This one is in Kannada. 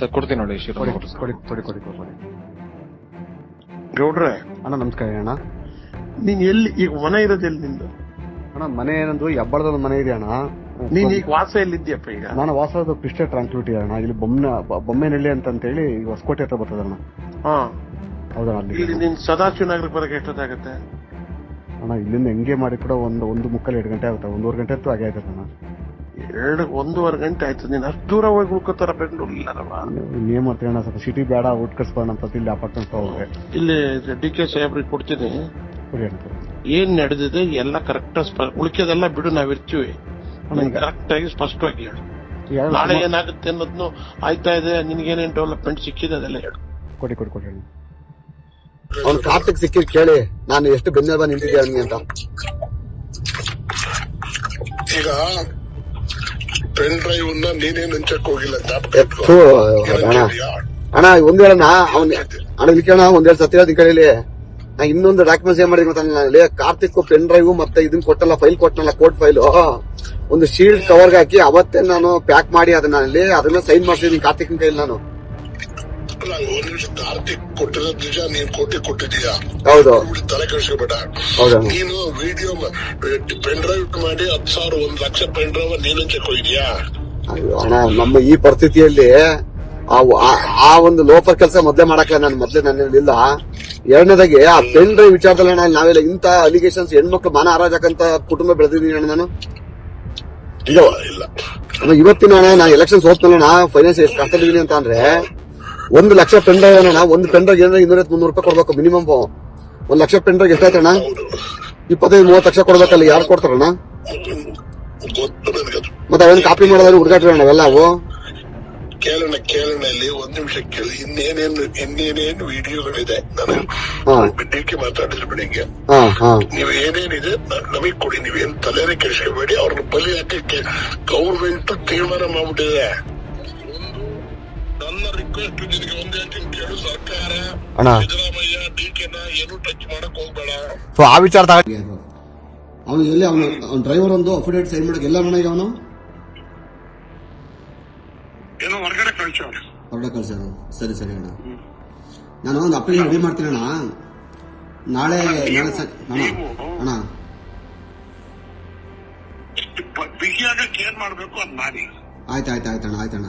ಸರ್ ಕೊಡ್ತೀನಿ ನೋಡಿ ಕೊಡಿ ಶಿವರಾಮ್ ಕೊಡಿ ಕೊಡಿ ಕೊಡಿ ಕೊಡಿ ಕೊಡಿ. ಗೌಡ್ರೆ. ಅಣ್ಣ ನಮಸ್ಕಾರ ಅಣ್ಣ. ನೀನ್ ಎಲ್ಲಿ ಈಗ ಮನೆ ಇರೋದು ಎಲ್ಲಿ ನಿಂದು? ಅಣ್ಣ ಮನೆ ಏನಂದ್ರು ಹೆಬ್ಬಳದ ಒಂದು ಮನೆ ಇದೆ ಅಣ್ಣ. ನೀನ್ ಈಗ ವಾಸ ಎಲ್ಲಿದ್ಯಪ್ಪ ಈಗ? ನಾನು ವಾಸದ ಕ್ರಿಸ್ಟ ಟ್ರಾನ್ಸ್ಪಿಟಿ ಅಣ್ಣ. ಇಲ್ಲಿ ಬೊಮ್ಮನ ಬೊಮ್ಮೆನಹಳ್ಳಿ ಅಂತ ಹೇಳಿ ಹೊಸಕೋಟೆ ಹತ್ರ ಬರ್ತದ ಅಣ್ಣ. ಹಾ. ಹೌದಾ ಅಲ್ಲಿ ಇಲ್ಲಿ ನೀನ್ ಸದಾಶಿವ ನಗರಕ್ಕೆ ಬರಕ್ಕೆ ಎಷ್ಟೊತ್ತಾಗತ್ತೆ? ಅಣ್ಣ ಇಲ್ಲಿಂದ ಹೆಂಗೆ ಮಾಡಿ ಕೂಡ ಒಂದು ಒಂದು ಮುಕ್ಕಲ್ ಎರಡು ಗಂಟೆ ಆಗುತ್ತೆ. ಒಂದೂವರೆ ಗಂಟೆ ಅಂತೂ ಆಗೇ ಆಗುತ್ತೆ ಅಣ್ಣ. ಎರಡು ಒಂದೂವರೆ ಗಂಟೆ ಆಯ್ತು. ನೀನು ಅಷ್ಟು ದೂರ ಹೋಗಿ ಉಳ್ಕೋತಾರ ಬೆಂಗಳೂರು ಇಲ್ಲರವ ನೇಮ್ ಅಣ್ಣ ಸ್ವಲ್ಪ ಸಿಟಿ ಬೇಡ ಊಟ ಕಟ್ಸ್ಬೋಣ ಅಂತ ಇಲ್ಲಿ ಅಪಾರ್ಟ್ಮೆಂಟ್ ಹೋಗ್ರೆ ಇಲ್ಲಿ ಡಿ ಕೆ ಸಾಹೇಬ್ರಿಗೆ ಕೊಡ್ತೀನಿ. ಕೊಡಿ ಏನ್ ನಡೆದಿದೆ ಎಲ್ಲ ಕರೆಕ್ಟ್ ಉಳಿಕೆದೆಲ್ಲ ಬಿಡು ನಾವಿರ್ತೀವಿ ಕರೆಕ್ಟ್ ಆಗಿ ಸ್ಪಷ್ಟವಾಗಿ ಹೇಳು. ಈಗ ನಾಳೆ ಏನಾಗುತ್ತೆ ಅನ್ನೋದನ್ನು ಆಯ್ತಾ ಇದೆ ನಿನ್ಗೇನೇನ್ ಡೆವಲಪ್ಮೆಂಟ್ ಸಿಕ್ಕಿದೆ ಅದೆಲ್ಲ ಹೇಳು. ಕೊಡಿ ಕೊಡಿ ಕೊಡಿ ಅಣ್ಣ. ಅವ್ನ ಕಾರ್ತಿಕ್ ಸಿಕ್ಕಿದ್ ಕೇಳಿ ನಾನು ಎಷ್ಟು ಬೆನ್ನೆಲ್ಬ ನಿಂತಿದ್ದೆ ಅವ್ನಿಗೆ ಅಂತ. ಈಗ ಪೆನ್ ಡ್ರೈವ್ ನೀನೇನ್ ಹಂಚಕ್ ಹೋಗಿಲ್ಲ. ಅಣ್ಣ. ಒಂದ್ ಹೇಳಣ್ಣ ಅವ್ನ್ ಅಣ್ಣ ಇಲ್ಲಿ ಕೇಳಣ ಒಂದ್ ಸತ್ಯ ನಾ ಇನ್ನೊಂದು ಡಾಕ್ಯುಮೆಂಟ್ಸ್ ಏನ್ ಮಾಡಿದ್ರೆ ಕಾರ್ತಿಕ್ ಪೆನ್ ಡ್ರೈವ್ ಮತ್ತೆ ಇದನ್ನ ಕೊಟ್ಟಲ್ಲ ಫೈಲ್ ಕೊಟ್ಟನಲ್ಲ ಕೋರ್ಟ್ ಫೈಲು ಒಂದು ಶೀಲ್ಡ್ ಕವರ್ಗೆ ಹಾಕಿ ಅವತ್ತೇ ನಾನು ಪ್ಯಾಕ್ ಮಾಡಿ ಅದನ್ನ ಅಲ್ಲಿ ಅದನ್ನ ಸೈನ್ ಮಾಡ್ಸಿದೀನಿ ಕಾರ್ತಿಕ್ ಕೈಲಿ ನಾನು. ಅಲ್ಲ, ಒಂದ್ ನಿಮಿಷ ಕಾರ್ತಿಕ್ ಕೊಟ್ಟಿರೋ ನಿಜ ನೀನ್ ಕೋಟಿ ಕೊಟ್ಟಿದ್ಯಾ ಹೌದು. ತಲೆ ಕೆಡಿಸ್ಕೋಬೇಡ. ಹೌದಣ್ಣ ನೀನು ವಿಡಿಯೋ ಪೆನ್ ಡ್ರೈವ್ ಮಾಡಿ ಹತ್ತು ಸಾವಿರ ಒಂದ್ ಲಕ್ಷ ಪೆನ್ ಡ್ರೈವ್ ನೀನು ಅಯ್ಯೋ ಅಣ್ಣ ನಮ್ಮ ಈ ಪರಿಸ್ಥಿತಿಯಲ್ಲಿ ಆ ಒಂದು ಲೋಫರ್ ಕೆಲಸ ಮೊದ್ಲೇ ಮಾಡಕ್ಕೆ ನಾನು ಮೊದ್ಲೇ ಹೇಳಿಲ್ಲ. ಎರಡನೇದಾಗಿ ಆ ಪೆನ್ ಡ್ರೈವ್ ವಿಚಾರದಲ್ಲಿ ಅಣ್ಣ ನಾವೆಲ್ಲ ಇಂತ ಅಲಿಗೇಷನ್ಸ್ ಹೆಣ್ಮಕ್ಳು ಮಾನ ಹಾರಾಜಕ್ಕಂತ ಕುಟುಂಬ ಬೆಳೆದಿದ್ದೀನಿ ಅಣ್ಣ ನಾನು? ಈಗ ಇಲ್ಲ. ಅಣ್ಣ, ಇವತ್ತಿನ ಅಣ್ಣ ನಾ ಎಲೆಕ್ಷನ್ ಸೋತ್ನಲ್ಲ ಫೈನಾನ್ಸ್ ಎಷ್ಟು ಕಷ್ಟದಿದ್ದೀನಿ ಅಂತ ಅಂದ್ರೆ ಒಂದು ಲಕ್ಷ ಪೆನ್ ಡ್ರೈವ್ ಅಣ್ಣ. ಒಂದು ಪೆನ್ ಡ್ರೈವ್ ಏನಾದ್ರೆ ಇನ್ನೂರ ಮುನ್ನೂರು ರೂಪಾಯಿ ಕೊಡ್ಬೇಕು ಮಿನಿಮಮ್. ಒಂದ್ ಲಕ್ಷ ಪೆನ್ ಡ್ರೈವ್ ಎಷ್ಟಾಯ್ತಣ್ಣ ಹೌದು ಇಪ್ಪತ್ತೈದು ಮೂವತ್ತು ಲಕ್ಷ ಕೊಡ್ಬೇಕಲ್ಲ ಯಾರು ಕೊಡ್ತಾರಣ್ಣ ಗೊತ್ತು ನನಗದು ಮತ್ತೆ ಅವನ್ ಕಾಪಿ ಮಾಡೋದಾದ್ರೆ ಹುಡುಗಾಟ್ರಿ ಅಣ್ಣ ಅವೆಲ್ಲ ಅವು ಕೇಳೋಣ ಕೇಳೋಣ ಇಲ್ಲಿ. ಒಂದ್ ನಿಮಿಷ ಕೇಳಿ. ಇನ್ನೇನೇನು ಇನ್ನೇನೇನು ವಿಡಿಯೋಗಳಿದೆ? ನಾನು ಹಾ. ಡಿ ಕೆ ಮಾತಾಡಿದ್ರು ಬೆಳಿಗ್ಗೆ ಹಾ ಹಾ. ನೀವು ಏನೇನಿದೆ ನ- ನಮಗ್ ಕೊಡಿ. ನೀವೇನ್ ತಲೆನೇ ಕೆಡಿಸ್ಕೋಬೇಡಿ. ಅವ್ರನ್ನ ಬಲಿ ಹಾಕಕ್ಕೆ ಗೌರ್ಮೆಂಟ್ ತೀರ್ಮಾನ ಮಾಡ್ಬಿಟ್ಟಿದೆ. ಒಂದು ನನ್ನ ರಿಕ್ವೆಸ್ಟ್ ನಿನಗೆ ಒಂದೇ ಹೇಳ್ತೀನಿ ಕೇಳು ಸರ್ಕಾರ ಅಣ್ಣ. ಸಿದ್ದರಾಮಯ್ಯ ಡಿ ಕೆನ ಏನು ಟಚ್ ಮಾಡಕ್ ಹೋಗ್ಬೇಡ. ಸೊ ಆ ವಿಚಾರ ಅವನು ಎಲ್ಲಿ ಅವನು ಅವ್ನ ಡ್ರೈವರ್ ಒಂದು ಅಫಿಡೇಟ್ ಸೈನ್ ಮಾಡಕ್ ಎಲ್ಲ ಅಣ್ಣ ಈಗ ಅವನು? ಏನೋ ಹೊರಗಡೆ ಕಳ್ಸೋರು ಹೊರಗಡೆ ಕಳ್ಸ ಸರಿ ಸರಿ ಅಣ್ಣ. ನಾನು ಒಂದು ಅಪ್ಲಿಕೇಶನ್ ರೆಡಿ ಮಾಡ್ತೀನಿ ಅಣ್ಣ. ನಾಳೆ ನಾಳೆ ಸ- ಅಣ್ಣ ಅಣ್ಣ. ಬಿಗಿಯಾಗಕ್ಕೆ ಏನ್ ಮಾಡಬೇಕು ಅಂತ ಮಾಡಿ ಆಯ್ತು ಆಯ್ತು ಆಯ್ತು ಅಣ್ಣ ಆಯ್ತು ಅಣ್ಣ.